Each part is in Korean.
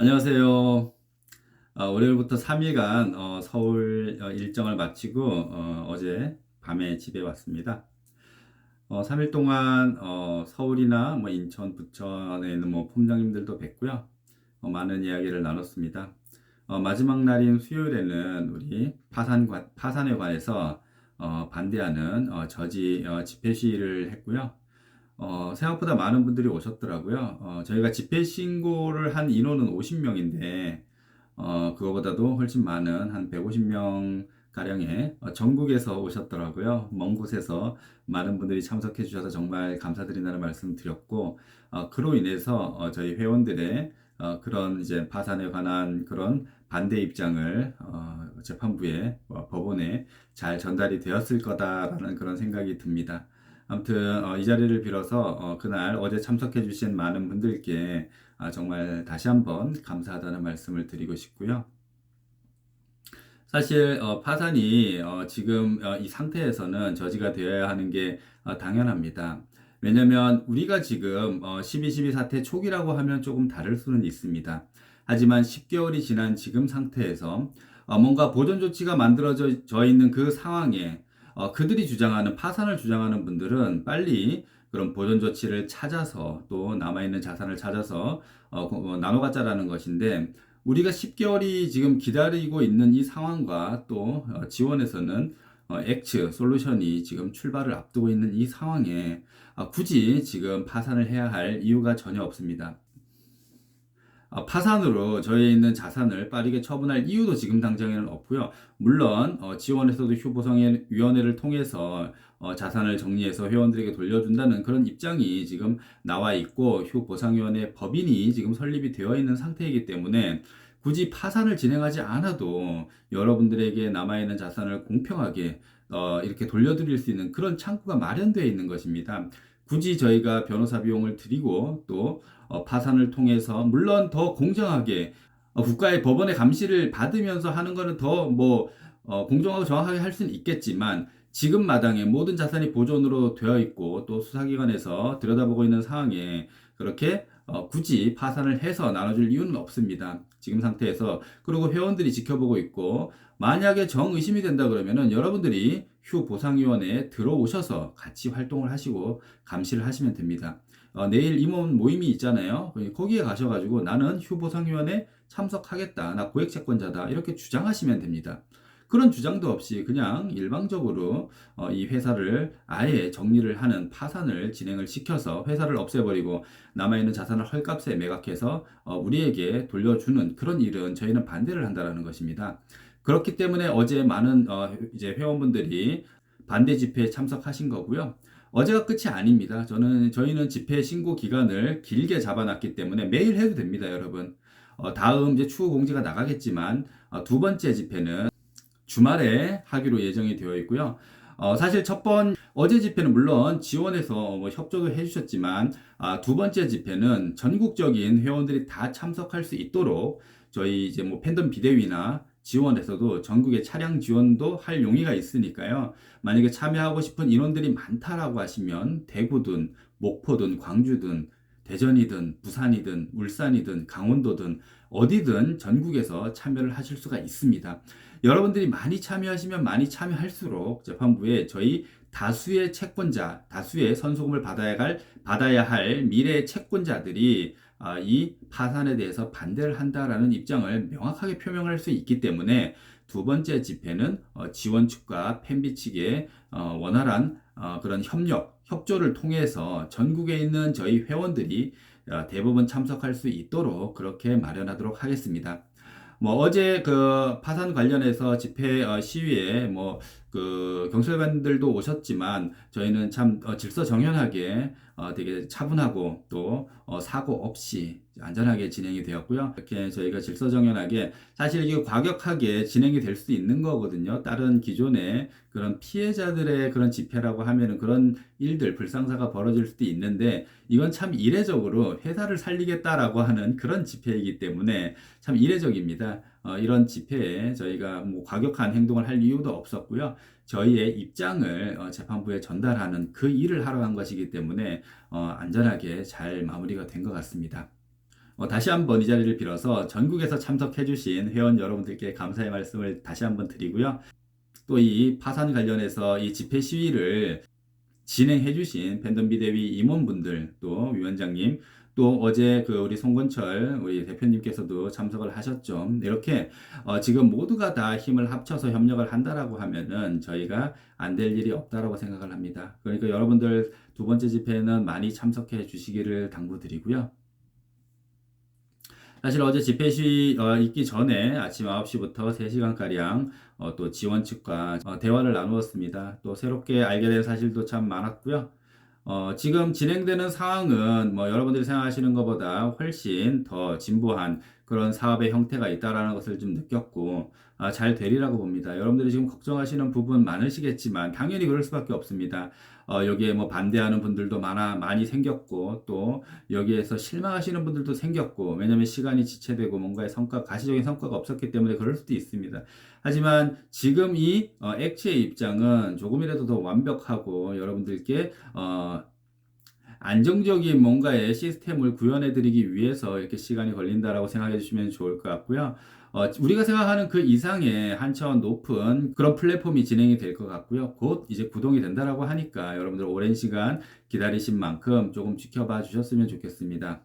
안녕하세요. 어, 월요일부터 3일간 어, 서울 어, 일정을 마치고 어, 제 밤에 집에 왔습니다. 어, 3일 동안 어, 서울이나 뭐 인천, 부천에 있는 뭐 폼장님들도 뵀고요. 어, 많은 이야기를 나눴습니다. 어, 마지막 날인 수요일에는 우리 파산 파산에 관해서 어, 반대하는 어, 저지 어, 집회 시위를 했고요. 어, 생각보다 많은 분들이 오셨더라고요. 어, 저희가 집회 신고를 한 인원은 50명인데, 어, 그거보다도 훨씬 많은 한 150명 가량의 어, 전국에서 오셨더라고요. 먼 곳에서 많은 분들이 참석해 주셔서 정말 감사드린다는 말씀 드렸고, 어, 그로 인해서 어, 저희 회원들의 어, 그런 이제 파산에 관한 그런 반대 입장을 어, 재판부에 어, 법원에 잘 전달이 되었을 거다라는 그런 생각이 듭니다. 아무튼 어, 이 자리를 빌어서 어, 그날 어제 참석해 주신 많은 분들께 아, 정말 다시 한번 감사하다는 말씀을 드리고 싶고요. 사실 어, 파산이 어, 지금 어, 이 상태에서는 저지가 되어야 하는 게 어, 당연합니다. 왜냐면 우리가 지금 어, 12.12 사태 초기라고 하면 조금 다를 수는 있습니다. 하지만 10개월이 지난 지금 상태에서 어, 뭔가 보존 조치가 만들어져 있는 그 상황에 어, 그들이 주장하는 파산을 주장하는 분들은 빨리 그런 보존 조치를 찾아서 또 남아있는 자산을 찾아서 어, 어, 나눠 갖자라는 것인데 우리가 10개월이 지금 기다리고 있는 이 상황과 또 어, 지원에서는 어, 엑츠 솔루션이 지금 출발을 앞두고 있는 이 상황에 어, 굳이 지금 파산을 해야 할 이유가 전혀 없습니다. 어, 파산으로 저희에 있는 자산을 빠르게 처분할 이유도 지금 당장에는 없고요. 물론 어, 지원에서도 휴보상위원회를 통해서 어, 자산을 정리해서 회원들에게 돌려준다는 그런 입장이 지금 나와 있고 휴보상위원회 법인이 지금 설립이 되어 있는 상태이기 때문에 굳이 파산을 진행하지 않아도 여러분들에게 남아있는 자산을 공평하게 어, 이렇게 돌려드릴 수 있는 그런 창구가 마련되어 있는 것입니다. 굳이 저희가 변호사 비용을 드리고 또 어, 파산을 통해서 물론 더 공정하게 어, 국가의 법원의 감시를 받으면서 하는 것은 더뭐 어, 공정하고 정확하게 할 수는 있겠지만 지금 마당에 모든 자산이 보존으로 되어 있고 또 수사기관에서 들여다보고 있는 상황에 그렇게 어, 굳이 파산을 해서 나눠줄 이유는 없습니다. 지금 상태에서 그리고 회원들이 지켜보고 있고 만약에 정 의심이 된다 그러면은 여러분들이 휴 보상위원회에 들어오셔서 같이 활동을 하시고 감시를 하시면 됩니다. 어, 내일 임원 모임이 있잖아요. 거기에 가셔가지고 나는 휴 보상위원회 참석하겠다. 나 고액 채권자다. 이렇게 주장하시면 됩니다. 그런 주장도 없이 그냥 일방적으로 어, 이 회사를 아예 정리를 하는 파산을 진행을 시켜서 회사를 없애버리고 남아있는 자산을 헐값에 매각해서 어, 우리에게 돌려주는 그런 일은 저희는 반대를 한다라는 것입니다. 그렇기 때문에 어제 많은 어, 이제 회원분들이 반대 집회에 참석하신 거고요. 어제가 끝이 아닙니다. 저는 저희는 집회 신고 기간을 길게 잡아놨기 때문에 매일 해도 됩니다, 여러분. 어, 다음 이제 추후 공지가 나가겠지만 어, 두 번째 집회는 주말에 하기로 예정이 되어 있고요. 어, 사실 첫 번 어제 집회는 물론 지원해서 뭐 협조도 해주셨지만 아, 두 번째 집회는 전국적인 회원들이 다 참석할 수 있도록 저희 이제 뭐 팬덤 비대위나 지원에서도 전국에 차량 지원도 할 용의가 있으니까요. 만약에 참여하고 싶은 인원들이 많다라고 하시면 대구든 목포든 광주든 대전이든 부산이든 울산이든 강원도든 어디든 전국에서 참여를 하실 수가 있습니다. 여러분들이 많이 참여하시면 많이 참여할수록 재판부에 저희 다수의 채권자, 다수의 선소금을 받아야 할 받아야 할 미래 채권자들이 아, 이 파산에 대해서 반대를 한다라는 입장을 명확하게 표명할 수 있기 때문에 두 번째 집회는 어, 지원 측과 팬비 측의 어, 원활한 어, 그런 협력, 협조를 통해서 전국에 있는 저희 회원들이 대부분 참석할 수 있도록 그렇게 마련하도록 하겠습니다. 뭐 어제 그 파산 관련해서 집회 시위에 뭐그 경찰관들도 오셨지만 저희는 참 질서 정연하게 되게 차분하고 또 사고 없이 안전하게 진행이 되었고요. 이렇게 저희가 질서정연하게 사실 이게 과격하게 진행이 될 수 있는 거거든요. 다른 기존의 그런 피해자들의 그런 집회라고 하면은 그런 일들 불상사가 벌어질 수도 있는데 이건 참 이례적으로 회사를 살리겠다라고 하는 그런 집회이기 때문에 참 이례적입니다. 어, 이런 집회에 저희가 뭐 과격한 행동을 할 이유도 없었고요. 저희의 입장을 어, 재판부에 전달하는 그 일을 하러 간 것이기 때문에 어, 안전하게 잘 마무리가 된 것 같습니다. 어, 다시 한번 이 자리를 빌어서 전국에서 참석해주신 회원 여러분들께 감사의 말씀을 다시 한번 드리고요. 또 이 파산 관련해서 이 집회 시위를 진행해주신 팬덤 비대위 임원분들 또 위원장님 또 어제 그 우리 송건철 우리 대표님께서도 참석을 하셨죠. 이렇게 어, 지금 모두가 다 힘을 합쳐서 협력을 한다라고 하면은 저희가 안 될 일이 없다라고 생각을 합니다. 그러니까 여러분들 두 번째 집회는 많이 참석해 주시기를 당부드리고요. 사실 어제 집회 시위 어, 있기 전에 아침 9시부터 3시간가량 어, 또 지원 측과 어, 대화를 나누었습니다. 또 새롭게 알게 된 사실도 참 많았고요. 어, 지금 진행되는 상황은 뭐 여러분들이 생각하시는 것보다 훨씬 더 진보한 그런 사업의 형태가 있다라는 것을 좀 느꼈고 아, 잘 되리라고 봅니다. 여러분들이 지금 걱정하시는 부분 많으시겠지만 당연히 그럴 수밖에 없습니다. 어, 여기에 뭐 반대하는 분들도 많아 많이 생겼고 또 여기에서 실망하시는 분들도 생겼고 왜냐하면 시간이 지체되고 뭔가의 성과 가시적인 성과가 없었기 때문에 그럴 수도 있습니다. 하지만 지금 이 어, 액체의 입장은 조금이라도 더 완벽하고 여러분들께 어, 안정적인 뭔가의 시스템을 구현해 드리기 위해서 이렇게 시간이 걸린다라고 생각해 주시면 좋을 것 같고요. 어, 우리가 생각하는 그 이상의 한 차원 높은 그런 플랫폼이 진행이 될 것 같고요. 곧 이제 구동이 된다라고 하니까 여러분들 오랜 시간 기다리신 만큼 조금 지켜봐 주셨으면 좋겠습니다.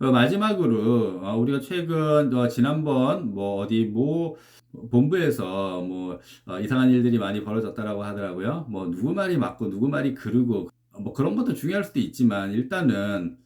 어, 마지막으로 어, 우리가 최근 어, 지난번 뭐 어디 뭐 본부에서 뭐 어, 이상한 일들이 많이 벌어졌다라고 하더라고요. 뭐 누구 말이 맞고 누구 말이 그르고 뭐 그런 것도 중요할 수도 있지만 일단은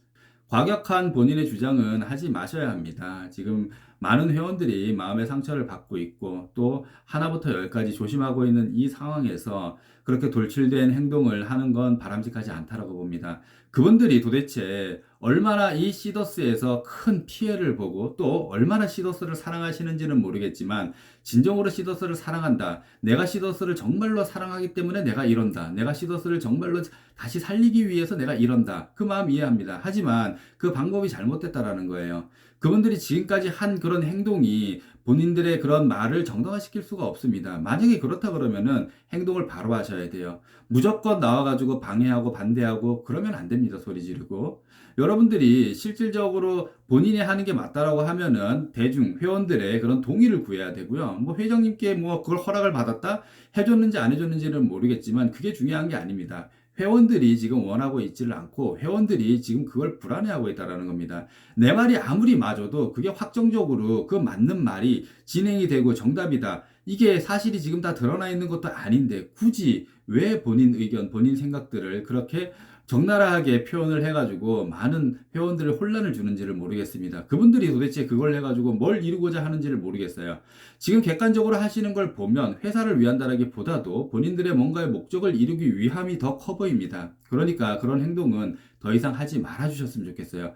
과격한 본인의 주장은 하지 마셔야 합니다. 지금 많은 회원들이 마음의 상처를 받고 있고 또 하나부터 열까지 조심하고 있는 이 상황에서 그렇게 돌출된 행동을 하는 건 바람직하지 않다라고 봅니다. 그분들이 도대체 얼마나 이 시더스에서 큰 피해를 보고 또 얼마나 시더스를 사랑하시는지는 모르겠지만 진정으로 시더스를 사랑한다. 내가 시더스를 정말로 사랑하기 때문에 내가 이런다. 내가 시더스를 정말로 다시 살리기 위해서 내가 이런다. 그 마음 이해합니다. 하지만 그 방법이 잘못됐다라는 거예요. 그분들이 지금까지 한 그런 행동이 본인들의 그런 말을 정당화시킬 수가 없습니다. 만약에 그렇다 그러면은 행동을 바로 하셔야 돼요. 무조건 나와가지고 방해하고 반대하고 그러면 안 됩니다. 소리 지르고. 여러분들이 실질적으로 본인이 하는 게 맞다라고 하면은 대중 회원들의 그런 동의를 구해야 되고요. 뭐 회장님께 뭐 그걸 허락을 받았다 해줬는지 안 해줬는지는 모르겠지만 그게 중요한 게 아닙니다. 회원들이 지금 원하고 있지를 않고 회원들이 지금 그걸 불안해하고 있다라는 겁니다. 내 말이 아무리 맞아도 그게 확정적으로 그 맞는 말이 진행이 되고 정답이다. 이게 사실이 지금 다 드러나 있는 것도 아닌데 굳이 왜 본인 의견, 본인 생각들을 그렇게 적나라하게 표현을 해가지고 많은 회원들을 혼란을 주는지를 모르겠습니다. 그분들이 도대체 그걸 해가지고 뭘 이루고자 하는지를 모르겠어요. 지금 객관적으로 하시는 걸 보면 회사를 위한다라기보다도 본인들의 뭔가의 목적을 이루기 위함이 더 커 보입니다. 그러니까 그런 행동은 더 이상 하지 말아 주셨으면 좋겠어요.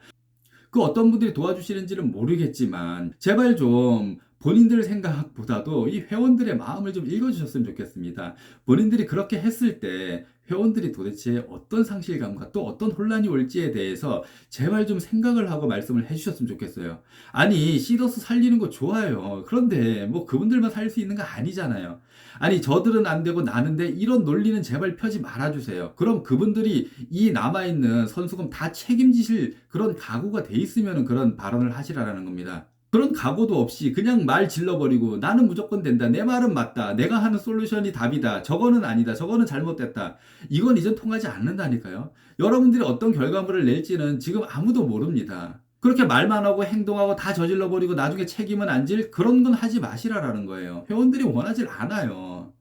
그 어떤 분들이 도와주시는지는 모르겠지만 제발 좀 본인들 생각보다도 이 회원들의 마음을 좀 읽어주셨으면 좋겠습니다. 본인들이 그렇게 했을 때 회원들이 도대체 어떤 상실감과 또 어떤 혼란이 올지에 대해서 제발 좀 생각을 하고 말씀을 해주셨으면 좋겠어요. 아니, 시더스 살리는 거 좋아요. 그런데 뭐 그분들만 살 수 있는 거 아니잖아요. 아니, 저들은 안 되고 나는데 이런 논리는 제발 펴지 말아주세요. 그럼 그분들이 이 남아있는 선수금 다 책임지실 그런 각오가 돼 있으면 그런 발언을 하시라라는 겁니다. 그런 각오도 없이 그냥 말 질러버리고 나는 무조건 된다. 내 말은 맞다. 내가 하는 솔루션이 답이다. 저거는 아니다. 저거는 잘못됐다. 이건 이제 통하지 않는다니까요. 여러분들이 어떤 결과물을 낼지는 지금 아무도 모릅니다. 그렇게 말만 하고 행동하고 다 저질러버리고 나중에 책임은 안 질 그런 건 하지 마시라라는 거예요. 회원들이 원하질 않아요.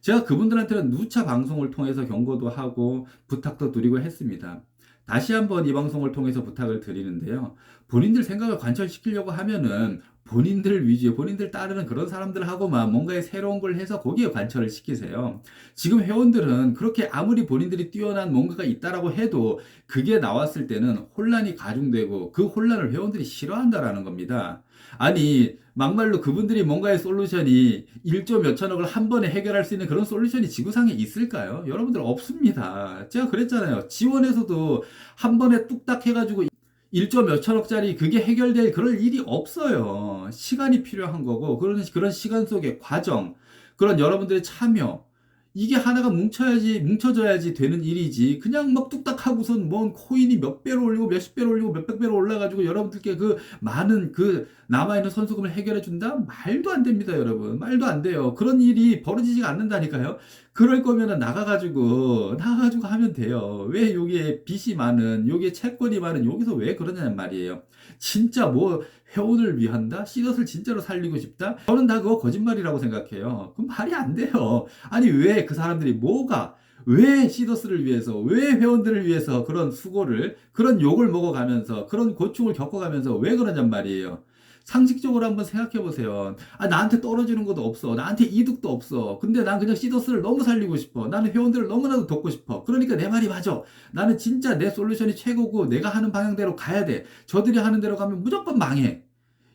제가 그분들한테는 누차 방송을 통해서 경고도 하고 부탁도 드리고 했습니다. 다시 한번 이 방송을 통해서 부탁을 드리는데요. 본인들 생각을 관철시키려고 하면은 본인들 위주의 본인들 따르는 그런 사람들하고만 뭔가의 새로운 걸 해서 거기에 관철을 시키세요. 지금 회원들은 그렇게 아무리 본인들이 뛰어난 뭔가가 있다라고 해도 그게 나왔을 때는 혼란이 가중되고 그 혼란을 회원들이 싫어한다라는 겁니다. 아니 막말로 그분들이 뭔가의 솔루션이 1조 몇천억을 한 번에 해결할 수 있는 그런 솔루션이 지구상에 있을까요? 여러분들 없습니다. 제가 그랬잖아요. 지원에서도 한 번에 뚝딱 해가지고 1조 몇천억짜리 그게 해결될 그럴 일이 없어요. 시간이 필요한 거고 그런 그런 시간 속의 과정, 그런 여러분들의 참여 이게 하나가 뭉쳐야지, 뭉쳐져야지 되는 일이지. 그냥 막 뚝딱 하고선 뭔 코인이 몇 배로 올리고 몇십 배로 올리고 몇백 배로 올라가지고 여러분들께 그 많은 그 남아있는 선수금을 해결해 준다? 말도 안 됩니다, 여러분. 말도 안 돼요. 그런 일이 벌어지지가 않는다니까요. 그럴 거면은 나가가지고, 나가가지고 하면 돼요. 왜 여기에 빚이 많은, 여기에 채권이 많은, 여기서 왜 그러냐는 말이에요. 진짜 뭐, 회원을 위한다? 씨앗을 진짜로 살리고 싶다? 저는 다 그거 거짓말이라고 생각해요. 그럼 말이 안 돼요. 아니, 왜 그 사람들이 뭐가, 왜 시더스를 위해서, 왜 회원들을 위해서 그런 수고를, 그런 욕을 먹어가면서, 그런 고충을 겪어가면서 왜 그러냔 말이에요. 상식적으로 한번 생각해 보세요. 아, 나한테 떨어지는 것도 없어. 나한테 이득도 없어. 근데 난 그냥 시더스를 너무 살리고 싶어. 나는 회원들을 너무나도 돕고 싶어. 그러니까 내 말이 맞아. 나는 진짜 내 솔루션이 최고고 내가 하는 방향대로 가야 돼. 저들이 하는 대로 가면 무조건 망해.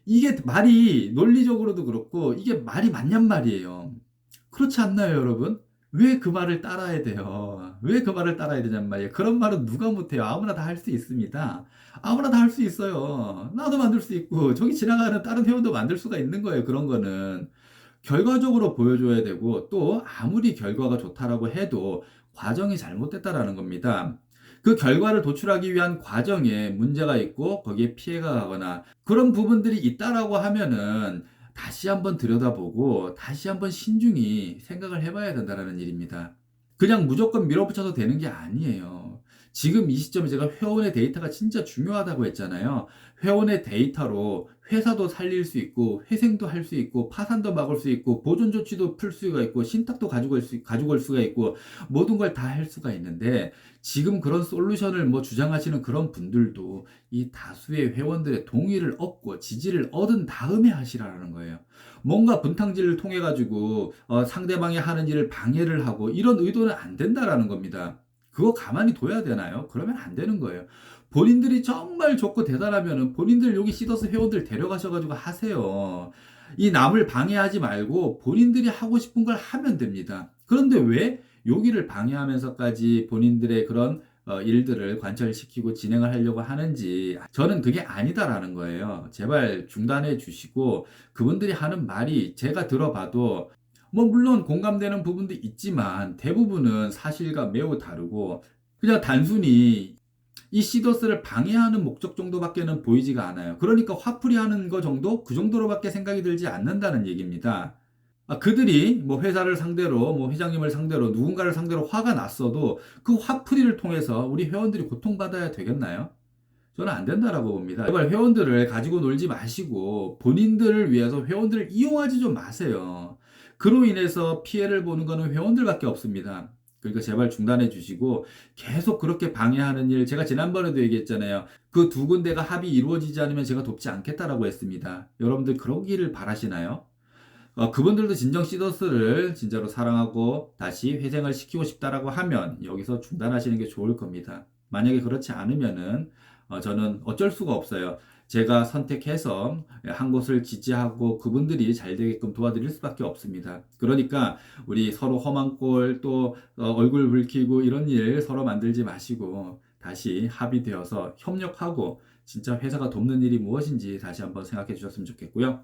이게 말이 논리적으로도 그렇고 이게 말이 맞냔 말이에요. 그렇지 않나요, 여러분? 왜 그 말을 따라야 돼요? 왜 그 말을 따라야 되냔 말이에요. 그런 말은 누가 못해요? 아무나 다 할 수 있습니다. 아무나 다 할 수 있어요. 나도 만들 수 있고, 저기 지나가는 다른 회원도 만들 수가 있는 거예요. 그런 거는. 결과적으로 보여줘야 되고, 또 아무리 결과가 좋다라고 해도 과정이 잘못됐다라는 겁니다. 그 결과를 도출하기 위한 과정에 문제가 있고, 거기에 피해가 가거나, 그런 부분들이 있다라고 하면은, 다시 한번 들여다보고 다시 한번 신중히 생각을 해봐야 된다는 일입니다. 그냥 무조건 밀어붙여도 되는 게 아니에요. 지금 이 시점에 제가 회원의 데이터가 진짜 중요하다고 했잖아요. 회원의 데이터로 회사도 살릴 수 있고, 회생도 할 수 있고, 파산도 막을 수 있고, 보존 조치도 풀 수가 있고, 신탁도 올, 수, 가지고 올 수가 있고, 모든 걸 다 할 수가 있는데, 지금 그런 솔루션을 뭐 주장하시는 그런 분들도 이 다수의 회원들의 동의를 얻고 지지를 얻은 다음에 하시라는 거예요. 뭔가 분탕질을 통해 가지고 어, 상대방이 하는 일을 방해를 하고 이런 의도는 안 된다라는 겁니다. 그거 가만히 둬야 되나요? 그러면 안 되는 거예요. 본인들이 정말 좋고 대단하면은 본인들 여기 시더스 회원들 데려가셔가지고 하세요. 이 남을 방해하지 말고 본인들이 하고 싶은 걸 하면 됩니다. 그런데 왜 여기를 방해하면서까지 본인들의 그런 어, 일들을 관철시키고 진행을 하려고 하는지 저는 그게 아니다라는 거예요. 제발 중단해 주시고 그분들이 하는 말이 제가 들어봐도 뭐 물론 공감되는 부분도 있지만 대부분은 사실과 매우 다르고 그냥 단순히 이 시더스를 방해하는 목적 정도밖에는 보이지가 않아요. 그러니까 화풀이 하는 거 정도 그 정도로밖에 생각이 들지 않는다는 얘기입니다. 아, 그들이 뭐 회사를 상대로, 뭐 회장님을 상대로, 누군가를 상대로 화가 났어도 그 화풀이를 통해서 우리 회원들이 고통받아야 되겠나요? 저는 안 된다라고 봅니다. 제발 회원들을 가지고 놀지 마시고 본인들을 위해서 회원들을 이용하지 좀 마세요. 그로 인해서 피해를 보는 거는 회원들밖에 없습니다. 그러니까 제발 중단해 주시고 계속 그렇게 방해하는 일 제가 지난번에도 얘기했잖아요. 그 두 군데가 합이 이루어지지 않으면 제가 돕지 않겠다라고 했습니다. 여러분들 그러기를 바라시나요? 어, 그분들도 진정 시더스를 진짜로 사랑하고 다시 회생을 시키고 싶다라고 하면 여기서 중단하시는 게 좋을 겁니다. 만약에 그렇지 않으면은 어, 저는 어쩔 수가 없어요. 제가 선택해서 한 곳을 지지하고 그분들이 잘 되게끔 도와드릴 수밖에 없습니다. 그러니까 우리 서로 험한 꼴또 어, 얼굴 붉히고 이런 일 서로 만들지 마시고 다시 합의되어서 협력하고 진짜 회사가 돕는 일이 무엇인지 다시 한번 생각해 주셨으면 좋겠고요.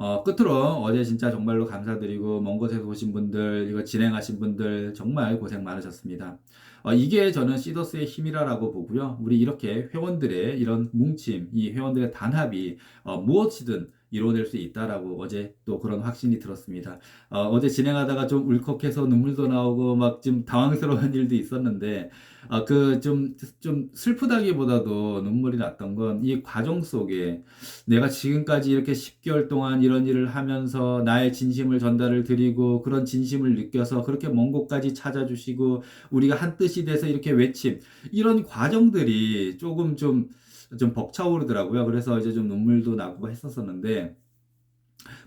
어, 끝으로 어제 진짜 정말로 감사드리고 먼 곳에서 오신 분들, 이거 진행하신 분들 정말 고생 많으셨습니다. 어, 이게 저는 시더스의 힘이라고 보고요. 우리 이렇게 회원들의 이런 뭉침, 이 회원들의 단합이 어, 무엇이든 이루어낼 수 있다라고 어제 또 그런 확신이 들었습니다. 어, 제 진행하다가 좀 울컥해서 눈물도 나오고 막 좀 당황스러운 일도 있었는데 어, 그좀 좀 슬프다기보다도 눈물이 났던 건 이 과정 속에 내가 지금까지 이렇게 10개월 동안 이런 일을 하면서 나의 진심을 전달을 드리고 그런 진심을 느껴서 그렇게 먼 곳까지 찾아주시고 우리가 한 뜻이 돼서 이렇게 외침 이런 과정들이 조금 좀 좀 벅차오르더라고요. 그래서 이제 좀 눈물도 나고 했었었는데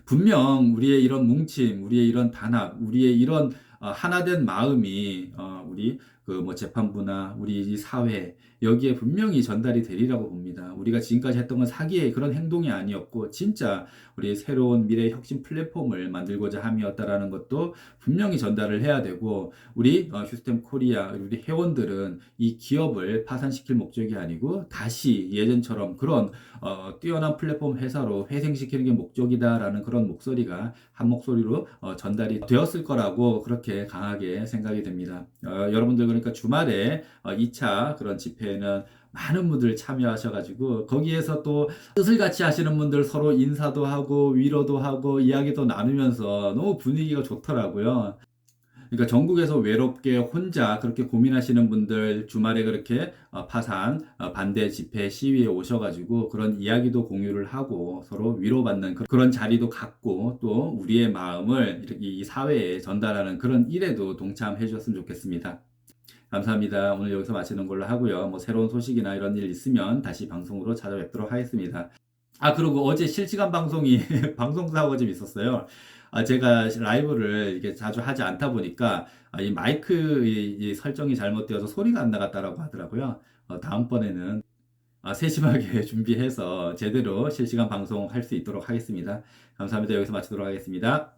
분명 우리의 이런 뭉침, 우리의 이런 단합, 우리의 이런 어, 하나된 마음이 어, 우리 그 뭐 재판부나 우리 이 사회 여기에 분명히 전달이 되리라고 봅니다. 우리가 지금까지 했던 건 사기의 그런 행동이 아니었고 진짜 우리 새로운 미래 혁신 플랫폼을 만들고자 함이었다라는 것도 분명히 전달을 해야 되고 우리 어, 휴스템 코리아 우리 회원들은 이 기업을 파산시킬 목적이 아니고 다시 예전처럼 그런 어, 뛰어난 플랫폼 회사로 회생시키는 게 목적이다라는 그런 목소리가 한 목소리로 어, 전달이 되었을 거라고 그렇게 강하게 생각이 됩니다. 어, 여러분들 그러니까 주말에 어, 2차 그런 집회에는 많은 분들 참여하셔가지고 거기에서 또 뜻을 같이 하시는 분들 서로 인사도 하고 위로도 하고 이야기도 나누면서 너무 분위기가 좋더라고요. 그러니까 전국에서 외롭게 혼자 그렇게 고민하시는 분들 주말에 그렇게 어, 파산 어, 반대 집회 시위에 오셔가지고 그런 이야기도 공유를 하고 서로 위로받는 그- 그런 자리도 갖고 또 우리의 마음을 이렇게 이 사회에 전달하는 그런 일에도 동참해 주셨으면 좋겠습니다. 감사합니다. 오늘 여기서 마치는 걸로 하고요. 뭐 새로운 소식이나 이런 일 있으면 다시 방송으로 찾아뵙도록 하겠습니다. 아, 그리고 어제 실시간 방송이 방송 사고가 좀 있었어요. 아, 제가 라이브를 이렇게 자주 하지 않다 보니까 아, 이 마이크 이, 이 설정이 잘못되어서 소리가 안 나갔다라고 하더라고요. 어, 다음번에는 아, 세심하게 준비해서 제대로 실시간 방송 할 수 있도록 하겠습니다. 감사합니다. 여기서 마치도록 하겠습니다.